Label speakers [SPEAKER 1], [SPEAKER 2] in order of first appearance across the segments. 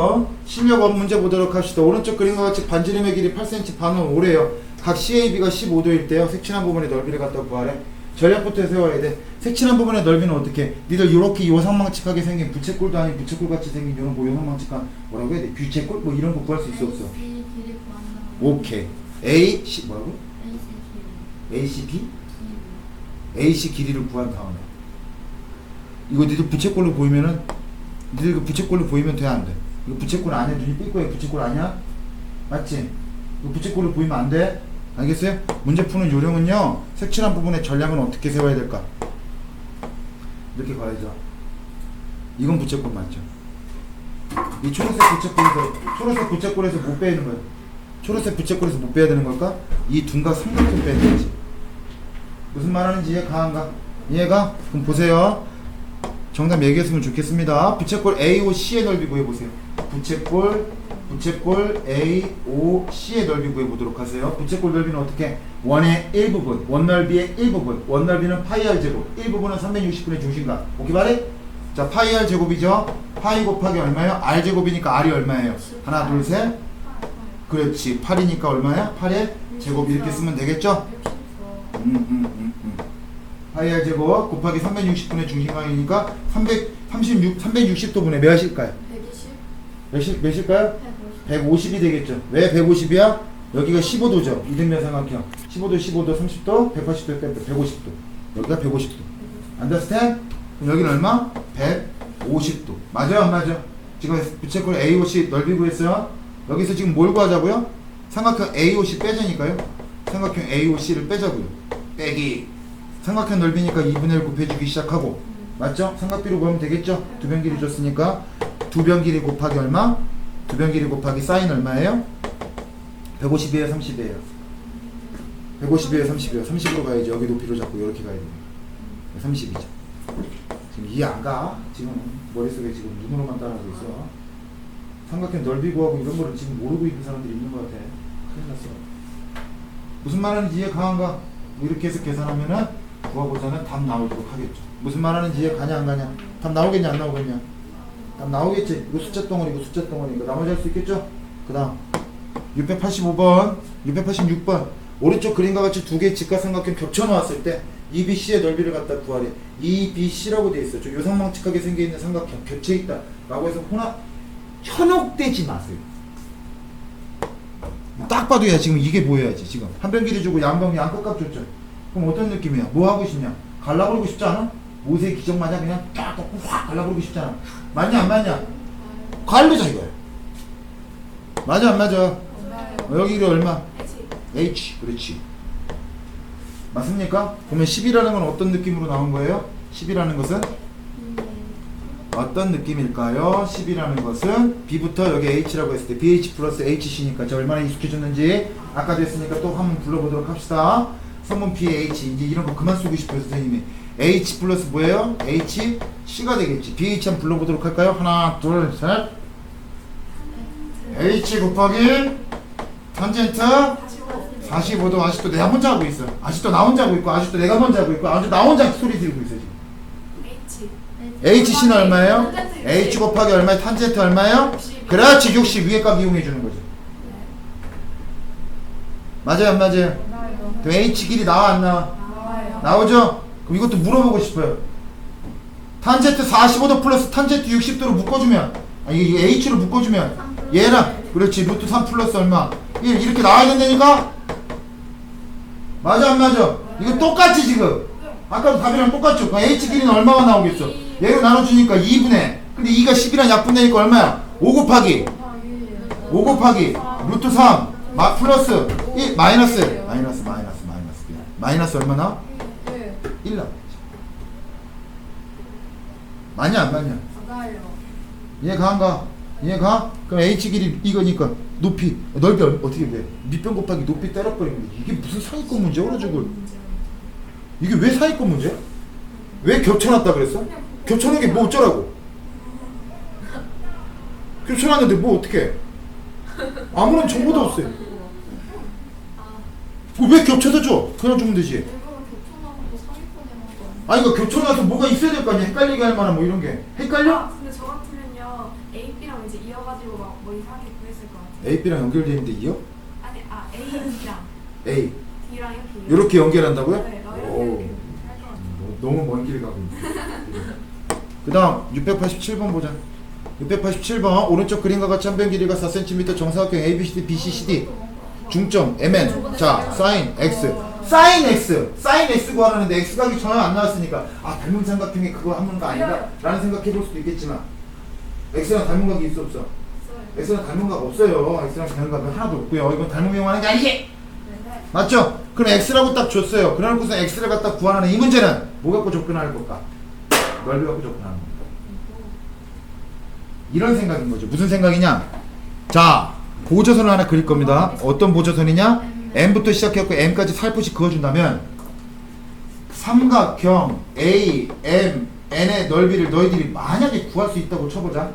[SPEAKER 1] 보세요. 실력 업 문제 보도록 합시다. 오른쪽 그림과 같이 반지름의 길이 8cm 반은 오래요. 각 CAB가 15도일 때요. 색칠한 부분의 넓이를 갖다 구하래. 전략부터 세워야 돼. 색칠한 부분의 넓이는 어떻게? 니들 이렇게 요상망측하게 생긴 부채꼴도 아닌 부채꼴 같이 생긴 이런 뭐 요상망측한 뭐라고 해야 돼? 뷰채꼴 뭐 이런 거 구할 수 있어 없어? 오케이. A C 뭐라고?
[SPEAKER 2] 길이.
[SPEAKER 1] AC B? AC 길이를 구한 다음에 이거 니들 부채꼴로 보이면은 니들 이거 부채꼴로 보이면 돼 안 돼? 이거 부채꼴 아니야 눈이 삘 거야 부채꼴 아니야? 맞지? 이거 부채꼴로 보이면 안 돼? 알겠어요? 문제 푸는 요령은요 색칠한 부분의 전략은 어떻게 세워야 될까? 이렇게 가야죠 이건 부채꼴 맞죠? 이 초록색 부채꼴에서 초록색 부채꼴에서 못 빼는 거야 초록색 부채꼴에서 못 빼야 되는 걸까? 이 둔각 삼각형 빼야 되지 무슨 말 하는지 이해 가한가? 이해가? 그럼 보세요. 정답 얘기했으면 좋겠습니다. 부채꼴 AOC의 넓이 구해보세요. 부채꼴, 부채꼴 AOC의 넓이 구해보도록 하세요. 부채꼴 넓이는 어떻게? 원의 1부분, 원 넓이의 1부분, 원 넓이는 파이 r 제곱, 1부분은 360분의 중심각. 오케이 말해? 자, 파이 r 제곱이죠? 파이 곱하기 얼마예요? r 제곱이니까 r이 얼마예요? 하나, 둘, 셋. 그렇지. 8이니까 얼마야? 8의 제곱 이렇게 쓰면 되겠죠? 음, 음, 음, 음. 파이알 제곱 곱하기 360분의 중심각이니까 336, 360도 분의 몇일까요?
[SPEAKER 2] 120?
[SPEAKER 1] 몇일, 몇일까요?
[SPEAKER 2] 150.
[SPEAKER 1] 150이 되겠죠. 왜 150이야? 여기가 15도죠. 이등변 삼각형. 15도, 15도, 30도, 180도 빼면 150도. 여기가 150도. understand? 그럼 여기는 얼마? 150도. 맞아요, 안 맞아? 지금 부채꼴 AOC 넓이 구했어요. 여기서 지금 뭘 구하자고요? 삼각형 AOC 빼자니까요. 삼각형 AOC를 빼자고요. 빼기. 삼각형 넓이니까 2분의 1 곱해주기 시작하고. 맞죠? 삼각비로 구하면 되겠죠? 두 변 길이 줬으니까 두 변 길이 곱하기 얼마? 두 변 길이 곱하기 사인 얼마예요? 150이에요, 30이에요. 150이에요, 30이에요. 30으로 가야지. 여기 높이로 잡고 이렇게 가야 돼요. 30이죠. 지금 이해 안 가? 지금 머릿속에 지금 눈으로만 따라하고 있어. 삼각형 넓이 구하고 이런 거를 지금 모르고 있는 사람들이 있는 것 같아. 큰일 났어. 무슨 말하는지 이해 가한가? 뭐 이렇게 해서 계산하면은 구하고자는 답 나오도록 하겠죠. 무슨 말 하는지 이해 가냐 안 가냐? 답 나오겠냐 안 나오겠냐? 답 나오겠지. 이거 숫자 덩어리 이거 숫자 덩어리 이거 나머지 할 수 있겠죠? 그 다음 685번 686번 오른쪽 그림과 같이 두 개의 직각삼각형 겹쳐 놓았을 때 EBC의 넓이를 갖다 구하래 EBC라고 돼 있어 저 요상망측하게 생겨 있는 삼각형 겹쳐 있다 라고 해서 혼합 현혹되지 마세요 딱 봐도 야 지금 이게 보여야지 지금 한병 길이 주고 양병이 양끝값 줬죠 그럼 어떤 느낌이야? 뭐 하고 싶냐? 갈라버리고 싶지 않아? 모세의 기적 마냥 그냥 딱 덮고 확 갈라버리고 싶지 않아? 맞냐 안 맞냐? 갈르자 이거야. 맞아 안 맞아? 어, 여기가 얼마? H. 그렇지. 맞습니까? 그러면 10이라는 건 어떤 느낌으로 나온 거예요? 10이라는 것은? 어떤 느낌일까요? 10이라는 것은 B부터 여기 H라고 했을 때 BH 플러스 HC니까 저 얼마나 익숙해졌는지 아까도 했으니까 또 한번 불러보도록 합시다 선문 BH 이제 이런 거 그만 쓰고 싶어요 선생님이 H 플러스 뭐예요? H C가 되겠지 BH 한번 불러보도록 할까요? 하나 둘셋 H 곱하기 탄젠트 45도 아직도 내가 혼자 하고 있어 아직도 나 혼자 하고 있고 아직도 내가 먼저 하고 있고 아직도 나 혼자 소리 지르고 있어 지금 HC는 얼마예요? H 곱하기 얼마에 탄젠트 얼마예요? 그렇지 60 위에 값 이용해 주는 거죠 맞아요 안 맞아요? 그럼 H 길이 나와 안 나와? 나오죠? 그럼 이것도 물어보고 싶어요 탄젠트 45도 플러스 탄젠트 60도로 묶어주면 아 이게, 이게 H로 묶어주면 얘랑 그렇지 루트 3 플러스 얼마 1 이렇게 나와야 된다니까? 맞아 안 맞아? 이거 똑같지 지금 아까도 답이랑 똑같죠? 그럼 H 길이는 얼마가 나오겠어? 얘로 나눠주니까 2분의 근데 2가 10이랑 약분되니까 얼마야? 5 곱하기 5 곱하기 루트 3 마, 플러스 1 마이너스 마이너스 마이너스 마이너스 마이너스 얼마나? 1 나와 맞냐 안 맞냐? 이해가 안 가? 이해가? 그럼 H 길이 이거니까 높이 넓이 얼- 어떻게 돼? 밑변 곱하기 높이 때려버리면 돼. 이게 무슨 상위권 문제야 그래가지고 이게 왜 상위권 문제야? 왜 겹쳐놨다 그랬어? 겹쳐놓은 게 뭐 어쩌라고? 겹쳐놨는데 뭐 어떻게? 아무런 정보도 없어요. 그거 왜 겹쳐서 줘? 그냥 주면 되지. 아니 이거 겹쳐놔서 뭐가 있어야 될 거 아니야? 헷갈리게 할 만한 뭐 이런 게 헷갈려?
[SPEAKER 3] 아, 근데 저 같으면요 A, B랑 이제 이어가지고
[SPEAKER 2] 가지고 막뭐 이상하게 구했을 것 같아.
[SPEAKER 1] A, B랑 연결되어 있는데 2요?
[SPEAKER 2] 아니 아 A D랑
[SPEAKER 1] A
[SPEAKER 2] D랑 이렇게.
[SPEAKER 1] 이렇게 연결한다고요?
[SPEAKER 2] 네, 너
[SPEAKER 1] 오.
[SPEAKER 2] 이렇게 이렇게 할것 같아.
[SPEAKER 1] 너무 먼 길을 가고 있네. 그 다음 687번 보자. 687번 오른쪽 그림과 같이 한 변 길이가 4cm 정사각형 ABCD BCCD 중점 MN 자 사인 X 사인 X 사인 X 구하라는데 X각이 전혀 안 나왔으니까 아 닮은 삼각형이 그거 한거 아닌가? 라는 생각해 볼 수도 있겠지만 X랑 닮은 각이 있어 없어? X랑 닮은 각 없어요 X랑 닮은 각은 하나도 없고요 이건 닮은 이용하는 게 아니지?
[SPEAKER 2] 네.
[SPEAKER 1] 맞죠? 그럼 X라고 딱 줬어요. 그래놓고서 X를 갖다 구하는 이 문제는 뭐 갖고 접근할 걸까? 넓이 갖고 접근하는 겁니다. 이런 생각인 거죠. 무슨 생각이냐? 자, 보조선을 하나 그릴 겁니다. 어떤 보조선이냐? M부터 시작해갖고 M까지 살포시 그어준다면 삼각형 A, M, N의 넓이를 너희들이 만약에 구할 수 있다고 쳐보자.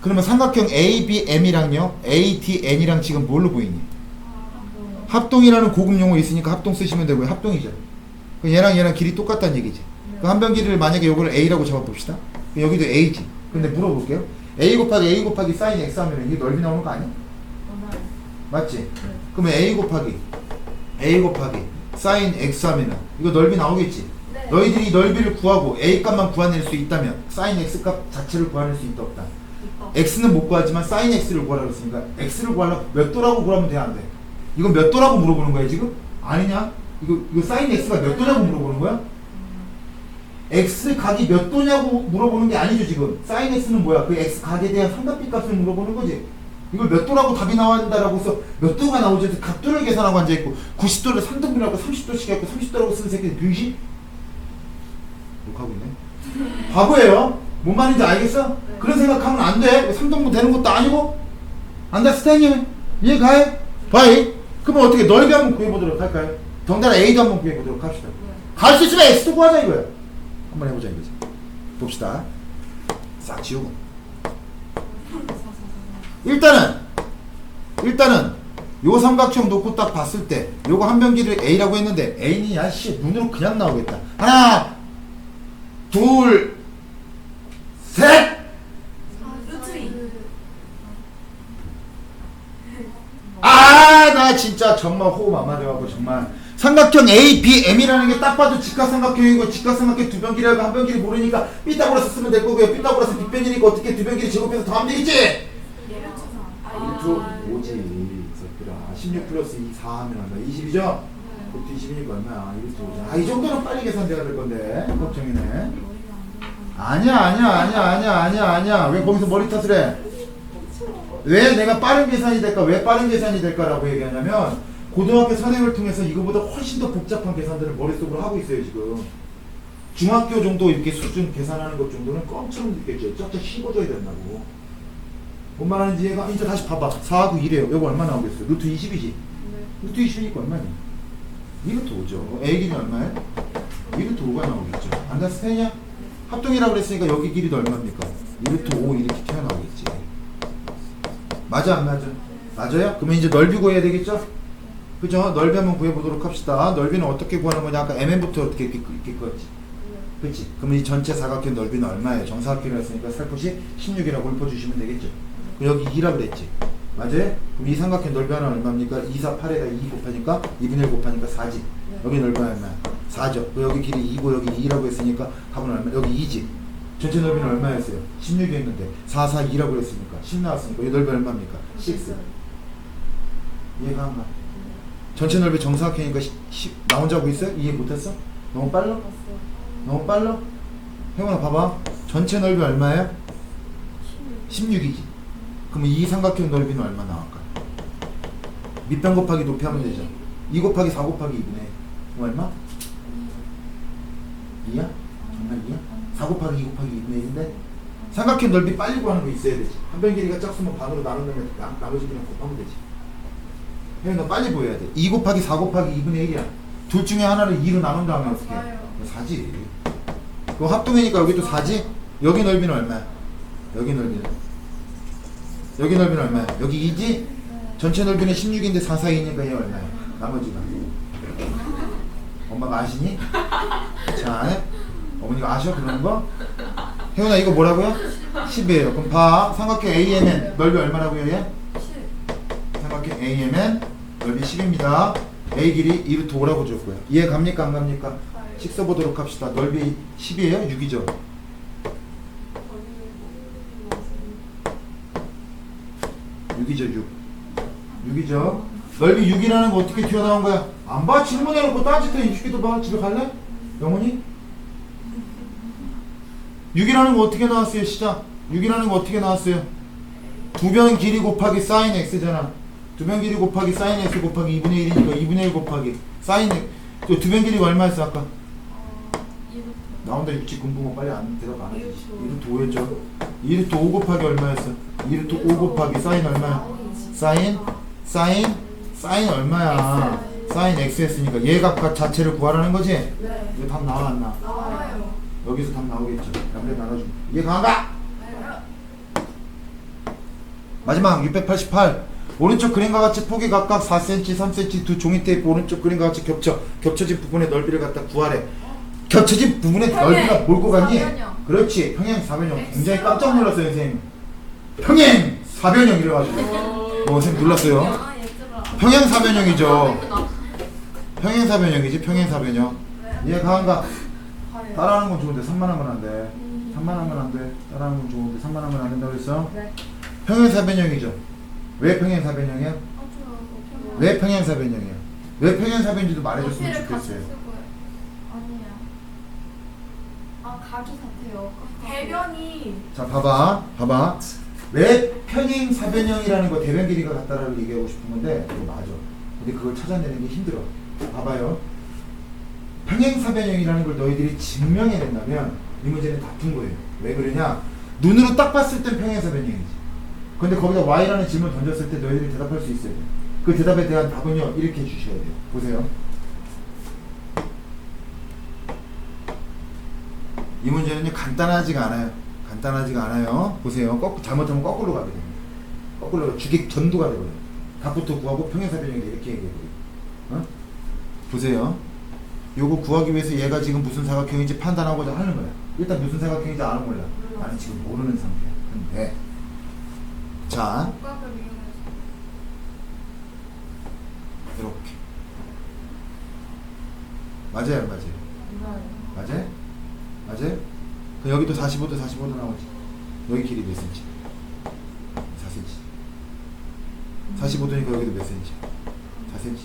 [SPEAKER 1] 그러면 삼각형 A, B, M이랑요, A, D, N이랑 지금 뭘로 보이니? 합동이라는 고급 용어 있으니까 합동 쓰시면 되고요. 합동이죠. 그럼 얘랑 얘랑 길이 똑같다는 얘기지. 그 한 변 길이를 만약에 요거를 A라고 잡아봅시다. 여기도 A지. 근데 물어볼게요. A 곱하기 A 곱하기 사인 X 하면 이게 넓이 나오는 거 아니야? 맞지? 그러면 A 곱하기 A 곱하기 사인 X 하면은 이거 넓이 나오겠지?
[SPEAKER 2] 네.
[SPEAKER 1] 너희들이 이 넓이를 구하고 A 값만 구해낼 수 있다면 사인 X 값 자체를 구해낼 수 있다 없다? X는 못 구하지만 사인 X를 구하라고 했으니까 X를 구하려면 몇 도라고 구하면 돼 안 돼? 이건 몇 도라고 물어보는 거야 지금? 아니냐? 이거 이거 사인 X가 몇 도냐고 물어보는 거야? X 각이 몇 도냐고 물어보는 게 아니죠 지금 사인 X는 뭐야? 그 X 각에 대한 삼각비 값을 물어보는 거지 이걸 몇 도라고 답이 나온다라고 해서 몇 도가 나오지 해서 각도를 계산하고 앉아있고 90도를 3등분하고 30도씩 해갖고 30도라고 쓰는 새끼들 병신? 욕하고 있네 바보예요 뭔 말인지 알겠어?
[SPEAKER 2] 네.
[SPEAKER 1] 그런 생각하면 안돼 3등분 되는 것도 아니고 안다 스탠이 이해가해? 바이 그러면 어떻게 넓이 한번 구해보도록 할까요? 덩달아 A도 한번 구해보도록 합시다 갈 수 있으면 X도 구하자 이거야 한번 해보자 이거지. 봅시다. 싹 지우고. 일단은 일단은 요 삼각형 놓고 딱 봤을 때 요거 한 변기를 A라고 했는데 A는 야씨 눈으로 그냥 나오겠다. 하나
[SPEAKER 2] 루트 이.
[SPEAKER 1] 아, 나 진짜 정말 호흡 안 맞아갖고 정말 삼각형 A, B, M이라는 게 딱 봐도 직각삼각형이고 직각삼각형 두 변기라고 한 변기를 모르니까 삐딱으로서 쓰면 될 거고요. 삐딱으로서 빗변이니까 어떻게 두 변기를 제곱해서 더하면 되겠지?
[SPEAKER 2] 루트상. 아.
[SPEAKER 1] 루트 5지. 새끼라. 16 플러스 2, 4 하면 얼마? 20이죠? 루트 20이니까 얼마야? 루트 5지. 아, 이 정도는 빨리 계산돼야 될 건데. 걱정이네. 아니야, 아니야, 아니야, 아니야, 아니야, 아니야. 왜 거기서 머리 탓을 해? 왜 내가 빠른 계산이 될까? 왜 빠른 계산이 될까라고 얘기하냐면 고등학교 선행을 통해서 이거보다 훨씬 더 복잡한 계산들을 머릿속으로 하고 있어요 지금 중학교 정도 이렇게 수준 계산하는 것 정도는 껌처럼 느껴져요 쫙쫙 씹어줘야 된다고 뭔 말하는지 얘가 이제 다시 봐봐 4하고 1이에요 이거 얼마 나오겠어요? 루트 20이지? 루트 20이니까 얼마니? 2루트 5죠 A 길이 얼마예요? 2루트 5가 나오겠죠 안다스테냐? 합동이라고 그랬으니까 여기 길이도 얼마입니까? 2루트 5 이렇게 튀어나오겠지 맞아 안 맞아? 맞아요? 그러면 이제 넓이 구해야 되겠죠? 그죠? 넓이 한번 구해보도록 합시다. 넓이는 어떻게 구하는 거냐? 아까 MN부터 어떻게 이렇게, 구했지? 그치? 그러면 이 전체 사각형 넓이는 얼마예요? 정사각형이라 했으니까 살포시 16이라고 읊어주시면 되겠죠? 그럼 여기 2라고 그랬지? 맞아요? 그럼 이 삼각형 넓이 하나 얼마입니까? 2, 4, 8에다 2 곱하니까 2분의 1 곱하니까 4지? 여기 넓이 얼마야? 4죠? 그 여기 길이 2고 여기 2라고 했으니까 답은 얼마? 여기 2지? 전체 넓이는 얼마였어요? 16이었는데 4, 4, 2라고 그랬으니까 10 나왔으니까 이 넓이 얼마입니까? 6 이해가 안 가? 전체 넓이 정사각형이니까 10, 나 혼자 하고 있어요? 이해 못했어? 너무 빨라? 너무 빨라? 혜원아 봐봐 전체 넓이 얼마예요? 16이지 그러면 이 삼각형 넓이는 얼마 나올까? 밑변 곱하기 높이 하면 되죠 2 곱하기 4 곱하기 2분의 그럼 얼마? 2야? 정말 2야? 4 곱하기 2 곱하기 2분의 1인데 삼각형 넓이 빨리 구하는 거 있어야 되지 한 변 길이가 작으면 반으로 나누면 나, 나머지 그냥 곱하면 되지 혜너 빨리 보여야 돼. 2 곱하기 4 곱하기 2분의 1이야. 둘 중에 하나를 2로 나눈 다음에 어떻게 해?
[SPEAKER 2] 맞아요.
[SPEAKER 1] 4지. 그럼 합동이니까 여기도 4지? 여기 넓이는 얼마야? 여기 넓이는? 여기 넓이는 얼마야? 여기 2지? 전체 넓이는 16인데 4, 4, 2니까 얘 얼마야? 나머지가. 엄마가 아시니? 자, 어머니가 아셔? 그러는 거? 혜원아 이거 뭐라고요? 10이에요. 그럼 봐. 삼각형 AMN 넓이 얼마라고요, 얘?
[SPEAKER 2] 10.
[SPEAKER 1] 삼각형 AMN 넓이 10입니다. A 길이 2루트 5라고 줬고요. 이해 갑니까, 안 갑니까? 식 써보도록 합시다. 넓이 10이에요? 6이죠? 6이죠, 6. 6이죠. 넓이 6이라는 거 어떻게 튀어나온 거야? 안 봐? 질문해놓고 딴짓해. 인식기도 봐. 집에 갈래? 영훈이? 6이라는 거 어떻게 나왔어요, 시작? 6이라는 거 어떻게 나왔어요? 두 변 길이 곱하기 사인 x잖아. 두변 길이 곱하기 사인 x 곱하기 2분의 1이니까 2분의 1 곱하기 사인 x. 두변 길이가 얼마였어, 아까? 나온다 육지 공부만 빨리 안 대답 안 하지. 2루트 5였죠. 2루트 5 곱하기 얼마였어? 2루트 5 곱하기 사인 얼마야? 사인? 사인? 사인 얼마야? 사인 x였으니까 얘값 자체를 구하라는 거지?
[SPEAKER 2] 네.
[SPEAKER 1] 이거 답 나와 안 나?
[SPEAKER 2] 나와요.
[SPEAKER 1] 여기서 답 나오겠죠. 남들 나눠주면. 이해 가가? 마지막 688 오른쪽 그림과 같이 폭이 각각 4cm, 3cm 두 종이 테이프 오른쪽 그림과 같이 겹쳐 겹쳐진 부분의 넓이를 갖다 구하래 겹쳐진 부분의
[SPEAKER 2] 평행.
[SPEAKER 1] 넓이가 뭘거 같니?
[SPEAKER 2] 사변형.
[SPEAKER 1] 그렇지 평행 사변형. 굉장히 깜짝 놀랐어요 선생님 평행 사변형 이래가지고 어 선생님 놀랐어요
[SPEAKER 2] 아, 얘들아.
[SPEAKER 1] 평행 사변형이죠 평행 사변형이지 평행 사변형 이해 가한가? 따라하는 건 좋은데 산만하면 안 돼. 산만하면 안 돼. 따라하는 건 좋은데 산만하면 안 된다고 했어?
[SPEAKER 2] 네.
[SPEAKER 1] 평행 사변형이죠. 왜 평행사 변형이야?
[SPEAKER 2] 아,
[SPEAKER 1] 왜 평행사 변형이야? 왜 평행사 변인지도 말해줬으면 좋겠어요.
[SPEAKER 2] 아니에요. 아, 각이 같아요. 대변이
[SPEAKER 1] 자, 봐봐. 봐봐. 왜 평행 사변형이라는 거 대변 길이가 같다라고 얘기하고 싶은 건데 이거 맞아. 근데 그걸 찾아내는 게 힘들어. 봐봐요. 평행 사변형이라는 걸 너희들이 증명해낸다면 이 문제는 다푼 거예요. 왜 그러냐? 눈으로 딱 봤을 땐 평행 사변형이지. 근데 거기다 y라는 질문 던졌을 때 너희들이 대답할 수 있어야 돼. 그 대답에 대한 답은요 이렇게 해주셔야 돼요. 보세요. 이 문제는요 간단하지가 않아요. 간단하지가 않아요. 보세요. 거, 잘못하면 거꾸로 가게 됩니다. 거꾸로 주객 전도가 되거든요. 답부터 구하고 평행사 변형이 이렇게 얘기해버려요. 어? 보세요. 요거 구하기 위해서 얘가 지금 무슨 사각형인지 판단하고자 하는 거야. 일단 무슨 사각형인지 아는 몰라. 나는 지금 모르는 상태야. 근데 자 이렇게 맞아요, 안 맞아요? 맞아요? 맞아요? 그 여기도 45도 45도 나오지. 여기 길이 몇 센치? 4cm. 45도니까 여기도 몇 센치? 4cm.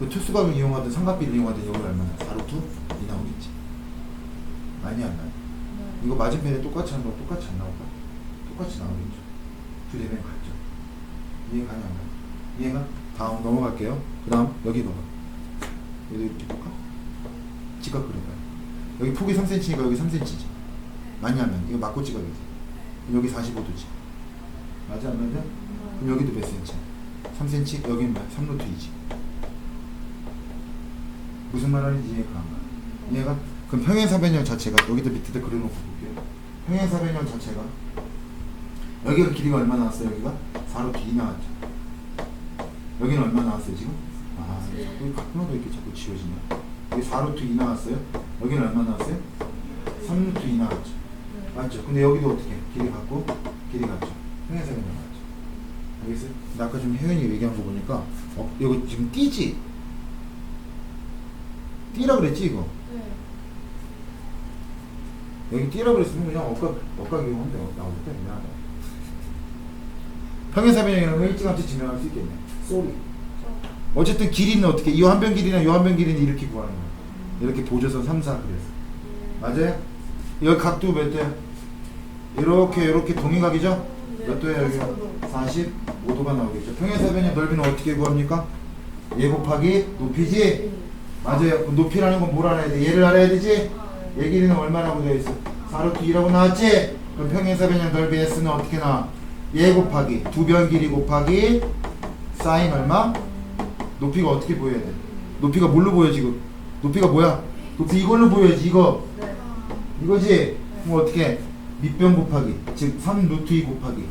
[SPEAKER 1] 그 투수각을 이용하든 삼각비를 이용하든 여기 얼마나? 4루트? 이 나오겠지. 많이 안 나요? 이거 맞은편에 똑같이 하는 거 똑같이 안 나올까? 똑같이 나오겠죠. 두 대면 같죠. 이해 가냐 안 가냐? 이해가? 다음 넘어갈게요. 그 다음 여기 봐봐. 여기 볼까? 직각 그려봐요. 여기 폭이 3cm니까 여기 3cm지. 많이 하면 이거 맞고 찍어야지. 여기 45도지. 맞아 안 맞아? 그럼 여기도 몇 cm? 3cm 여기는 몇? 3루트 2지. 무슨 말 하는지 이해가 안 가. 이해가? 그럼 평행사변형 자체가 여기도 밑에다 그려놓고 볼게요. 평행사변형 자체가 여기가 길이가 얼마 나왔어요? 여기가 4루트 2 나왔죠. 여기는 얼마 나왔어요 지금? 아 자꾸 가끔마다 이렇게 자꾸 지워지냐 여기 4루트 2 나왔어요? 여기는 얼마 나왔어요? 3루트 2 나왔죠 맞죠? 근데 여기도 어떻게 길이 같고 길이 같죠 평행사변 나왔죠 알겠어요? 근데 아까 지금 혜연이 얘기한 거 보니까 어, 이거 지금 띠지? 띠라 그랬지 이거?
[SPEAKER 2] 네.
[SPEAKER 1] 여기 띠라 그랬으면 그냥 억각 이용하면 돼. 나올 때 미안하다. 평행사 변형이라는 거 일찌감치 증명할 수 있겠네. 쏘리. 어쨌든 길이는 어떻게, 이 한변 길이나 이한변 길이는 이렇게 구하는 거야. 이렇게 보조선 3, 4 그래서. 맞아요? 여기 각도 몇 대? 이렇게, 이렇게 동일각이죠? 몇 도야, 여기가? 45도가 나오겠죠. 평행사 변형 넓이는 어떻게 구합니까? 얘 곱하기 높이지? 맞아요. 높이라는 건 뭘 알아야 돼? 얘를 알아야 되지? 얘 길이는 얼마라고 되어 있어? 4루트 2라고 나왔지? 그럼 평행사 변형 넓이 S는 어떻게 나와? 얘 곱하기 두 변 길이 곱하기 사인 얼마? 높이가 어떻게 보여야 돼? 높이가 뭘로 보여 지금? 높이가 뭐야? 높이 이걸로 보여야지 이거
[SPEAKER 2] 네.
[SPEAKER 1] 이거지? 그럼 어떻게 밑변 곱하기 즉 3루트 2 곱하기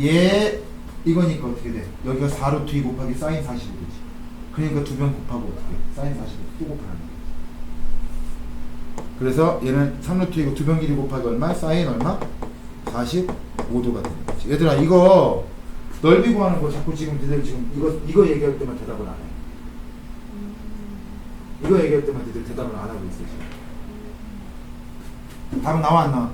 [SPEAKER 1] 얘 이거니까 어떻게 돼? 여기가 4루트 2 곱하기 사인 45도지 그러니까 두 변 곱하고 어떻게 사인 45도 또 곱하는 거야 그래서 얘는 3루트 2고 두 변 길이 곱하기 얼마? 사인 얼마? 45도가 되는 거지. 얘들아 이거 넓이 구하는 거 자꾸 지금 니들 지금 이거 이거 얘기할 때만 대답을 안 해. 이거 얘기할 때만 니들 대답을 안 하고 있어 지금. 답은 나와 안 나와?